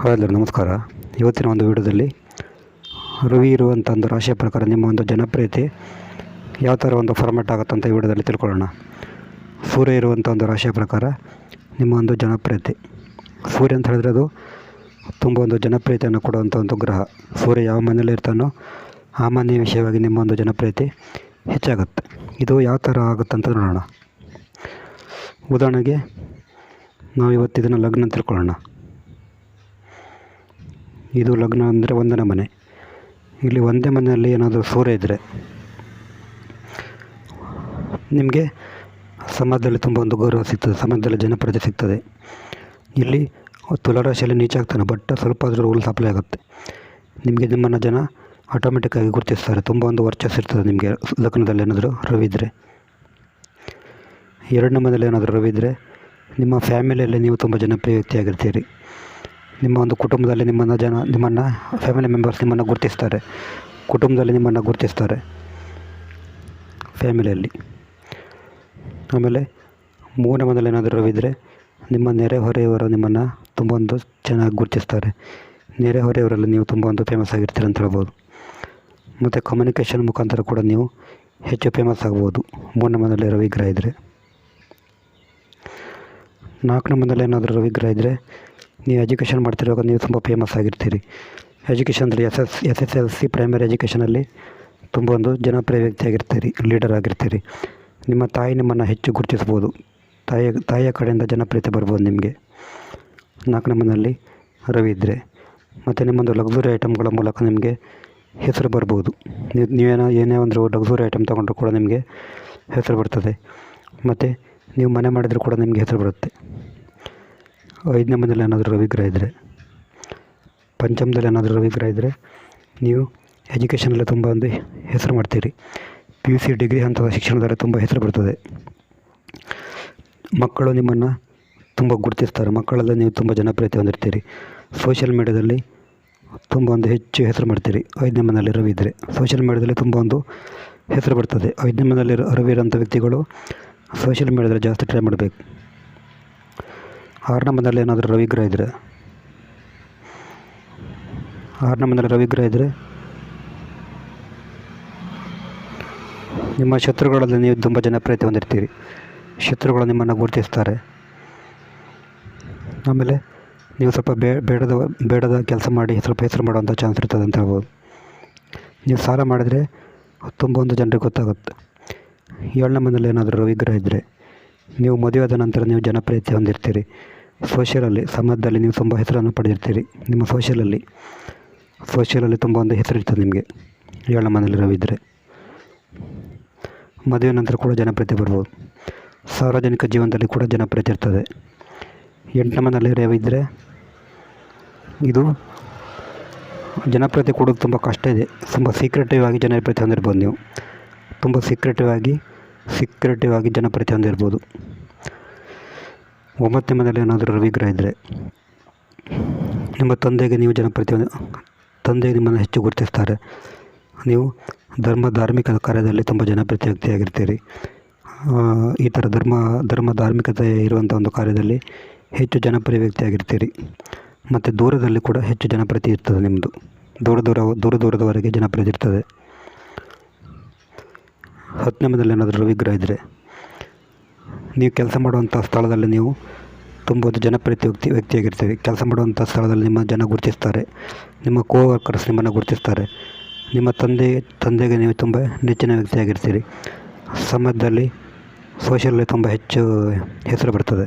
Hi ನಮಸ್ಕಾರ. ಇವತ್ತಿನ ಒಂದು ವಿಡಿಯೋದಲ್ಲಿ ರವಿ ಇರುವಂಥ ಒಂದು ರಾಶಿಯ ಪ್ರಕಾರ ನಿಮ್ಮ ಒಂದು ಜನಪ್ರಿಯತೆ ಯಾವ ಥರ ಒಂದು ಫಾರ್ಮ್ಯಾಟ್ ಆಗುತ್ತೆ ಅಂತ ಈ ವಿಡಿಯೋದಲ್ಲಿ ತಿಳ್ಕೊಳ್ಳೋಣ. ಸೂರ್ಯ ಇರುವಂಥ ಒಂದು ರಾಶಿಯ ಪ್ರಕಾರ ನಿಮ್ಮ ಒಂದು ಜನಪ್ರಿಯತೆ. ಸೂರ್ಯ ಅಂತ ಹೇಳಿದ್ರೆ ಅದು ತುಂಬ ಒಂದು ಜನಪ್ರಿಯತೆಯನ್ನು ಕೊಡುವಂಥ ಒಂದು ಗ್ರಹ. ಸೂರ್ಯ ಯಾವ ಮನೆಯಲ್ಲಿ ಇರ್ತಾನೋ ಆ ಮನೆಯ ವಿಷಯವಾಗಿ ನಿಮ್ಮ ಒಂದು ಜನಪ್ರಿಯತೆ ಹೆಚ್ಚಾಗುತ್ತೆ. ಇದು ಯಾವ ಥರ ಆಗುತ್ತೆ ಅಂತ ನೋಡೋಣ. ಉದಾಹರಣೆಗೆ ನಾವು ಇವತ್ತಿದನ್ನು ಲಗ್ನ ತಿಳ್ಕೊಳ್ಳೋಣ. ಇದು ಲಗ್ನ ಅಂದರೆ ಒಂದನೇ ಮನೆ. ಇಲ್ಲಿ ಒಂದೇ ಮನೆಯಲ್ಲಿ ಏನಾದರೂ ಸೂರ್ಯ ಇದ್ದರೆ ನಿಮಗೆ ಸಮಾಜದಲ್ಲಿ ತುಂಬ ಒಂದು ಗೌರವ ಸಿಗ್ತದೆ, ಸಮಾಜದಲ್ಲಿ ಜನಪ್ರಿಯತೆ ಸಿಗ್ತದೆ. ಇಲ್ಲಿ ತುಲಾರಾಶಿಯಲ್ಲಿ ನೀಚಾಗ್ತಾನೆ ಬಟ್ ಸ್ವಲ್ಪ ಆದರೂ ರೂಲ್ ಸಪ್ಲೈ ಆಗುತ್ತೆ. ನಿಮಗೆ ನಿಮ್ಮನ್ನು ಜನ ಆಟೋಮೆಟಿಕ್ಕಾಗಿ ಗುರುತಿಸ್ತಾರೆ, ತುಂಬ ಒಂದು ವರ್ಚಸ್ ಇರ್ತದೆ ನಿಮಗೆ ಲಗ್ನದಲ್ಲಿ ಏನಾದರೂ ರವಿ ಇದ್ದರೆ ಎರಡನೇ ಮನೆಯಲ್ಲಿ ಏನಾದರೂ ರವಿ ಇದ್ದರೆ ನಿಮ್ಮ ಫ್ಯಾಮಿಲಿಯಲ್ಲಿ ನೀವು ತುಂಬ ಜನಪ್ರಿಯ ವ್ಯಕ್ತಿಯಾಗಿರ್ತೀರಿ. ನಿಮ್ಮ ಒಂದು ಕುಟುಂಬದಲ್ಲಿ ನಿಮ್ಮನ್ನು ಜನ, ನಿಮ್ಮನ್ನು ಫ್ಯಾಮಿಲಿ ಮೆಂಬರ್ಸ್ ನಿಮ್ಮನ್ನು ಗುರುತಿಸ್ತಾರೆ. ಕುಟುಂಬದಲ್ಲಿ ನಿಮ್ಮನ್ನು ಗುರುತಿಸ್ತಾರೆ. ಫ್ಯಾಮಿಲಿಯಲ್ಲಿ ಆಮೇಲೆ ಮೂರನೇ ಮನೆಯಲ್ಲಿ ಏನಾದರೂ ಇದ್ದರೆ ನಿಮ್ಮ ನೆರೆಹೊರೆಯವರು ನಿಮ್ಮನ್ನು ತುಂಬ ಒಂದು ಚೆನ್ನಾಗಿ ಗುರುತಿಸ್ತಾರೆ. ನೆರೆಹೊರೆಯವರಲ್ಲಿ ನೀವು ತುಂಬ ಒಂದು ಫೇಮಸ್ ಆಗಿರ್ತೀರ ಅಂತ ಹೇಳ್ಬೋದು. ಮತ್ತು ಕಮ್ಯುನಿಕೇಷನ್ ಮುಖಾಂತರ ಕೂಡ ನೀವು ಹೆಚ್ಚು ಫೇಮಸ್ ಆಗ್ಬೋದು. ಮೂರನೇ ಮನೇಲಿರೋ ವಿಗ್ರಹ ಇದ್ದರೆ ನಾಲ್ಕನೇ ಮನೆಯಲ್ಲಿ ಏನಾದರೂ ವಿಗ್ರಹ ಇದ್ದರೆ ನೀವು ಎಜುಕೇಷನ್ ಮಾಡ್ತಿರುವಾಗ ನೀವು ತುಂಬ ಫೇಮಸ್ ಆಗಿರ್ತೀರಿ. ಎಜುಕೇಷನ್ ಅಂದರೆ S S S S L C primary ಎಜುಕೇಷನಲ್ಲಿ ತುಂಬ ಒಂದು ಜನಪ್ರಿಯ ವ್ಯಕ್ತಿಯಾಗಿರ್ತೀರಿ ಲೀಡರ್ ಆಗಿರ್ತೀರಿ. ನಿಮ್ಮ ತಾಯಿ ನಿಮ್ಮನ್ನು ಹೆಚ್ಚು ಗುರುತಿಸ್ಬೋದು ತಾಯಿಯ ತಾಯಿಯ ಕಡೆಯಿಂದ ಜನಪ್ರಿಯತೆ ಬರ್ಬೋದು ನಿಮಗೆ. ನಾಲ್ಕು ಮನೆಯಲ್ಲಿ ರವಿ ಇದ್ದರೆ ಮತ್ತು ನಿಮ್ಮೊಂದು ಲಕ್ಸುರಿ ಐಟಮ್ಗಳ ಮೂಲಕ ನಿಮಗೆ ಹೆಸರು ಬರ್ಬೋದು. ನೀವು, ನೀವೇನೋ, ಏನೇ ಒಂದು ಲಕ್ಸುರಿ ಐಟಮ್ ತೊಗೊಂಡ್ರು ಕೂಡ ನಿಮಗೆ ಹೆಸರು ಬರ್ತದೆ. ಮತ್ತು ನೀವು ಮನೆ ಮಾಡಿದರೂ ಕೂಡ ನಿಮಗೆ ಹೆಸರು ಬರುತ್ತೆ. ಐದನೇ ಮನೇಲಿ ಏನಾದರೂ ರವಿಗ್ರಹ ಇದ್ದರೆ ಪಂಚಮದಲ್ಲಿ ಏನಾದರೂ ರವಿಗ್ರಹ ಇದ್ದರೆ ನೀವು ಎಜುಕೇಷನಲ್ಲಿ ತುಂಬ ಒಂದು ಹೆಸರು ಮಾಡ್ತೀರಿ. ಪಿ ಯು ಸಿ ಡಿಗ್ರಿ ಹಂತದ ಶಿಕ್ಷಣದಲ್ಲಿ ತುಂಬ ಹೆಸರು ಬರ್ತದೆ. ಮಕ್ಕಳು ನಿಮ್ಮನ್ನು ತುಂಬ ಗುರುತಿಸ್ತಾರೆ. ಮಕ್ಕಳಲ್ಲಿ ನೀವು ತುಂಬ ಜನಪ್ರಿಯತೆ ಹೊಂದಿರ್ತೀರಿ. ಸೋಷಿಯಲ್ ಮೀಡ್ಯಾದಲ್ಲಿ ತುಂಬ ಒಂದು ಹೆಚ್ಚು ಹೆಸರು ಮಾಡ್ತೀರಿ. ಐದನೇ ಮನೆಯಲ್ಲಿ ರವಿ ಇದ್ದರೆ ಸೋಷಿಯಲ್ ಮೀಡ್ಯಾದಲ್ಲಿ ತುಂಬ ಒಂದು ಹೆಸರು ಬರ್ತದೆ. ಐದನೇ ಮನೆಯಲ್ಲಿ ರವಿ ಇರೋಂಥ ವ್ಯಕ್ತಿಗಳು ಸೋಷಿಯಲ್ ಮೀಡ್ಯಾದಲ್ಲಿ ಜಾಸ್ತಿ ಟ್ರೈ ಮಾಡಬೇಕು. ಆರನೇ ಮನೆಯಲ್ಲಿ ಏನಾದರೂ ರವಿಗ್ರಹ ಇದ್ದರೆ ಆರನೇ ಮನೆಯಲ್ಲಿ ರವಿಗ್ರಹ ಇದ್ದರೆ ನಿಮ್ಮ ಶತ್ರುಗಳಲ್ಲಿ ನೀವು ತುಂಬ ಜನಪ್ರಿಯತೆ ಹೊಂದಿರ್ತೀರಿ. ಶತ್ರುಗಳು ನಿಮ್ಮನ್ನು ಗುರುತಿಸ್ತಾರೆ. ಆಮೇಲೆ ನೀವು ಸ್ವಲ್ಪ ಬೇ, ಬೇಡದ ಬೇಡದ ಕೆಲಸ ಮಾಡಿ ಸ್ವಲ್ಪ ಹೆಸರು ಮಾಡುವಂಥ ಚಾನ್ಸ್ ಇರ್ತದೆ ಅಂತ ಹೇಳ್ಬೋದು. ನೀವು ಸಾಲ ಮಾಡಿದರೆ ತುಂಬ ಒಂದು ಜನರಿಗೆ ಗೊತ್ತಾಗುತ್ತೆ. ಏಳನೇ ಮನೇಲಿ ಏನಾದರೂ ರವಿಗ್ರಹ ಇದ್ದರೆ ನೀವು ಮದುವೆಯಾದ ನಂತರ ನೀವು ಜನಪ್ರಿಯತೆ ಹೊಂದಿರ್ತೀರಿ. ಸೋಷಿಯಲಲ್ಲಿ, ಸಮಾಜದಲ್ಲಿ ನೀವು ತುಂಬ ಹೆಸರನ್ನು ಪಡೆದಿರ್ತೀರಿ. ನಿಮ್ಮ ಸೋಷಿಯಲಲ್ಲಿ ಸೋಷಿಯಲಲ್ಲಿ ತುಂಬ ಒಂದು ಹೆಸರು ಇರ್ತದೆ ನಿಮಗೆ. ಏಳನ ಮನೆಯಲ್ಲಿ ಇದ್ದರೆ ಮದುವೆ ನಂತರ ಕೂಡ ಜನಪ್ರಿಯತೆ ಬರ್ಬೋದು. ಸಾರ್ವಜನಿಕ ಜೀವನದಲ್ಲಿ ಕೂಡ ಜನಪ್ರಿಯತೆ ಇರ್ತದೆ. ಎಂಟನೇ ಮನೆಯಲ್ಲಿ ರವಿ ಇದ್ದರೆ ಇದು ಜನಪ್ರಿಯತೆ ಕೊಡೋದು ತುಂಬ ಕಷ್ಟ ಇದೆ. ತುಂಬ ಸೀಕ್ರೆಟಿವ್ ಆಗಿ ಜನಪ್ರಿಯತೆ ಹೊಂದಿರ್ಬೋದು ನೀವು. ತುಂಬ ಸೀಕ್ರೆಟಿವ್ ಆಗಿ ಸೀಕ್ರೆಟಿವ್ ಆಗಿ ಜನಪ್ರಿಯತೆ ಹೊಂದಿರ್ಬೋದು. ಒಂಬತ್ತನೇ ಮನೆಯಲ್ಲಿ ಏನಾದರೂ ರವಿಗ್ರಹ ಇದ್ದರೆ ನಿಮ್ಮ ತಂದೆಗೆ ನೀವು ಜನಪ್ರತಿ ತಂದೆಗೆ ತಂದೆ ನಿಮ್ಮನ್ನು ಹೆಚ್ಚು ಗುರುತಿಸ್ತಾರೆ. ನೀವು ಧರ್ಮ ಧಾರ್ಮಿಕ ಕಾರ್ಯದಲ್ಲಿ ತುಂಬ ಜನಪ್ರಿಯ ವ್ಯಕ್ತಿಯಾಗಿರ್ತೀರಿ ಈ ಥರ ಧರ್ಮ ಧರ್ಮ ಧಾರ್ಮಿಕತೆ ಇರುವಂಥ ಒಂದು ಕಾರ್ಯದಲ್ಲಿ ಹೆಚ್ಚು ಜನಪ್ರಿಯ ವ್ಯಕ್ತಿಯಾಗಿರ್ತೀರಿ. ಮತ್ತು ದೂರದಲ್ಲಿ ಕೂಡ ಹೆಚ್ಚು ಜನಪ್ರತಿ ಇರ್ತದೆ ನಿಮ್ಮದು. ದೂರ ದೂರ ದೂರ ದೂರದವರೆಗೆ ಜನಪ್ರಿಯತೆ ಇರ್ತದೆ. ಹತ್ತನೇ ಮನೆಯಲ್ಲಿ ಏನಾದರೂ ವಿಗ್ರಹ ಇದ್ದರೆ ನೀವು ಕೆಲಸ ಮಾಡುವಂಥ ಸ್ಥಳದಲ್ಲಿ ನೀವು ತುಂಬ ಜನಪ್ರಿಯ ವ್ಯಕ್ತಿ ವ್ಯಕ್ತಿಯಾಗಿರ್ತೀವಿ. ಕೆಲಸ ಮಾಡುವಂಥ ಸ್ಥಳದಲ್ಲಿ ನಿಮ್ಮ ಜನ ಗುರುತಿಸ್ತಾರೆ. ನಿಮ್ಮ ಕೋ ವರ್ಕರ್ಸ್ ನಿಮ್ಮನ್ನು ಗುರುತಿಸ್ತಾರೆ. ನಿಮ್ಮ ತಂದೆ, ತಂದೆಗೆ ನೀವು ತುಂಬ ನೆಚ್ಚಿನ ವ್ಯಕ್ತಿಯಾಗಿರ್ತೀರಿ. ಸಮಾಜದಲ್ಲಿ ಸೋಷಿಯಲ್ಲಿ ತುಂಬ ಹೆಚ್ಚು ಹೆಸರು ಬರ್ತದೆ.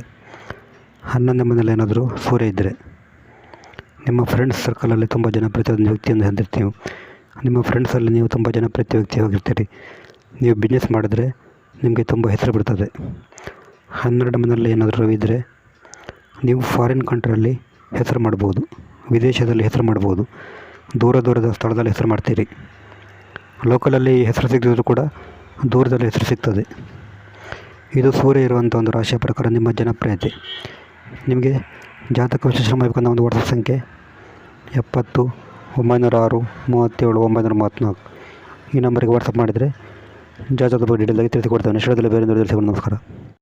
ಹನ್ನೊಂದು ಮನೇಲಿ ಏನಾದರೂ ಸೂರ್ಯ ಇದ್ದರೆ ನಿಮ್ಮ ಫ್ರೆಂಡ್ಸ್ ಸರ್ಕಲಲ್ಲಿ ತುಂಬ ಜನಪ್ರಿಯ ವ್ಯಕ್ತಿಯನ್ನು ಹೊಂದಿರ್ತೀವಿ ನಿಮ್ಮ ಫ್ರೆಂಡ್ಸಲ್ಲಿ ನೀವು ತುಂಬ ಜನಪ್ರಿಯ ವ್ಯಕ್ತಿಯಾಗಿರ್ತೀರಿ. ನೀವು ಬಿಸ್ನೆಸ್ ಮಾಡಿದ್ರೆ ನಿಮಗೆ ತುಂಬ ಹೆಸರು ಬರ್ತದೆ. ಹನ್ನೆರಡು ಮನೆಯಲ್ಲಿ ಏನಾದರೂ ಇದ್ದರೆ ನೀವು ಫಾರಿನ್ ಕಂಟ್ರಿಯಲ್ಲಿ ಹೆಸರು ಮಾಡ್ಬೋದು, ವಿದೇಶದಲ್ಲಿ ಹೆಸರು ಮಾಡ್ಬೋದು, ದೂರ ದೂರದ ಸ್ಥಳದಲ್ಲಿ ಹೆಸರು ಮಾಡ್ತೀರಿ. ಲೋಕಲಲ್ಲಿ ಹೆಸರು ಸಿಗದಿದ್ದರೂ ಕೂಡ ದೂರದಲ್ಲಿ ಹೆಸರು ಸಿಗ್ತದೆ. ಇದು ಸೂರ್ಯ ಇರುವಂಥ ಒಂದು ರಾಶಿಯ ಪ್ರಕಾರ ನಿಮ್ಮ ಜನಪ್ರಿಯತೆ. ನಿಮಗೆ ಜಾತಕ ವಿಶೇಷ ಮಾಡಬೇಕಂತ ಒಂದು ವಾಟ್ಸಪ್ ಸಂಖ್ಯೆ ಎಪ್ಪತ್ತು, ಒಂಬೈನೂರ ಆರು, ಮೂವತ್ತೇಳು, ಒಂಬೈನೂರ ಮೂವತ್ತ್ನಾಲ್ಕು. ಈ ನಂಬರಿಗೆ ವಾಟ್ಸಪ್ ಮಾಡಿದರೆ ಜಾತಕದ ಬಗ್ಗೆ ಡೀಟೇಲಾಗಿ ತಿಳಿಸಿಕೊಡ್ತೇವೆ ನಿಶ್ಚಯದಲ್ಲಿ ಬೇರೆ ತಿಳಿಸಿಕೊಂಡು ನಮಸ್ಕಾರ.